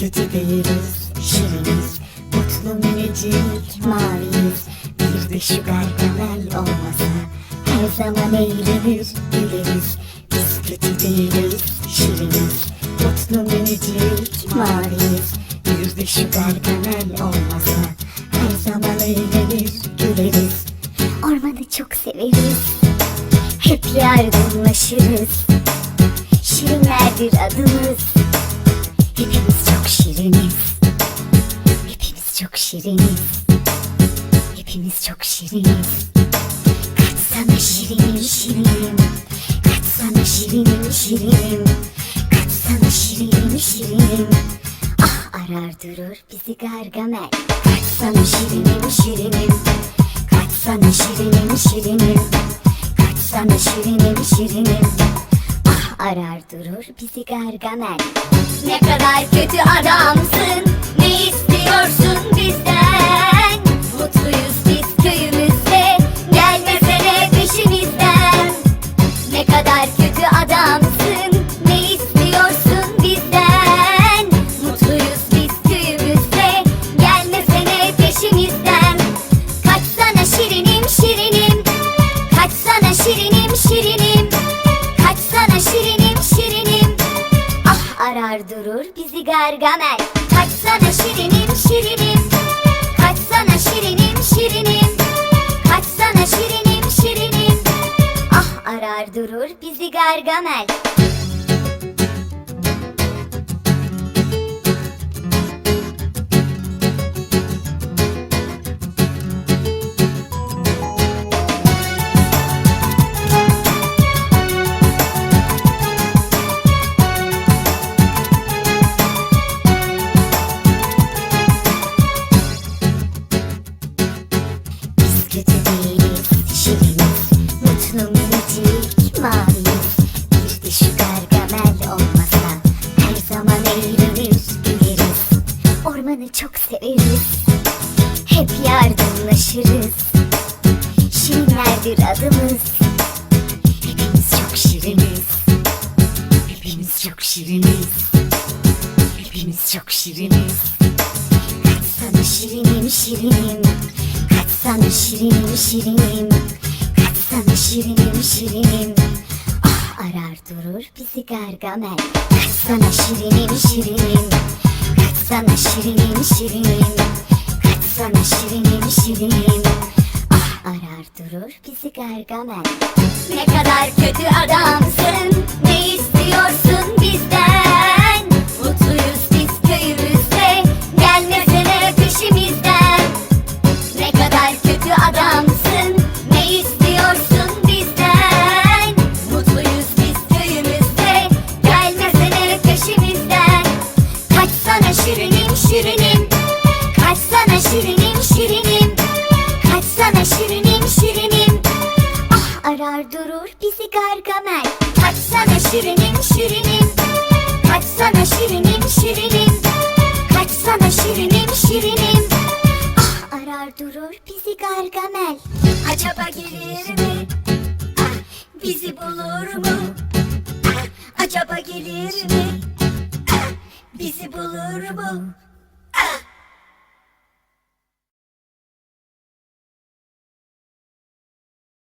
kötü değiliz, şiriniz Mutlu minicik maviyiz. Bir de şu gargamel olmasa Her zaman eğlenir, güleriz. Biz kötü değiliz, şiriniz Mutlu minicik maviyiz. Bir de şu gargamel olmasa Her zaman eğlenir, güleriz. Ormanı çok severiz. Hep yardımlaşırız Şirinlerdir adımız. Hepimiz şiriniz. Hepimiz çok şiriniz. Hepimiz çok şiriniz. Kaçsana şirinim şirinim Kaçsana şirinim şirinim Kaçsana şirinim şirinim Ah arar durur bizi gargamel. Kaçsana şirinim şirinim Kaçsana şirinim şirinim Kaçsana şirinim şirinim arar durur bizi gargamel. Ne kadar kötü adamsın Ah arar durur bizi gargamel. Kaçsana şirinim şirinim. Kaçsana şirinim şirinim. Kaçsana şirinim şirinim. Ah arar durur bizi gargamel Ormanı çok severiz. Hep yardımlaşırız. Şirinlerdir adımız. Hepimiz çok şiriniz. Hepimiz çok şiriniz. Hepimiz çok şiriniz. Kaçsana şirinim şirinim. Kaçsana şirinim şirinim. Kaçsana şirinim şirinim. Ah arar durur bizi gargamel. Kaçsana şirinim şirinim Kaçsana şirinim şirinim Kaçsana şirinim şirinim Ah arar durur bizi gargamel. Ne kadar kötü adamsın Ne istiyorsun şirinim Kaçsana şirinim şirinim Kaçsana şirinim şirinim Ah arar durur bizi gargamel Kaçsana şirinim şirinim Kaçsana şirinim şirinim Kaçsana şirinim şirinim Ah arar durur bizi gargamel Acaba gelir mi? Ah, bizi bulur mu? Ah, acaba gelir mi? Ah, bizi bulur mu?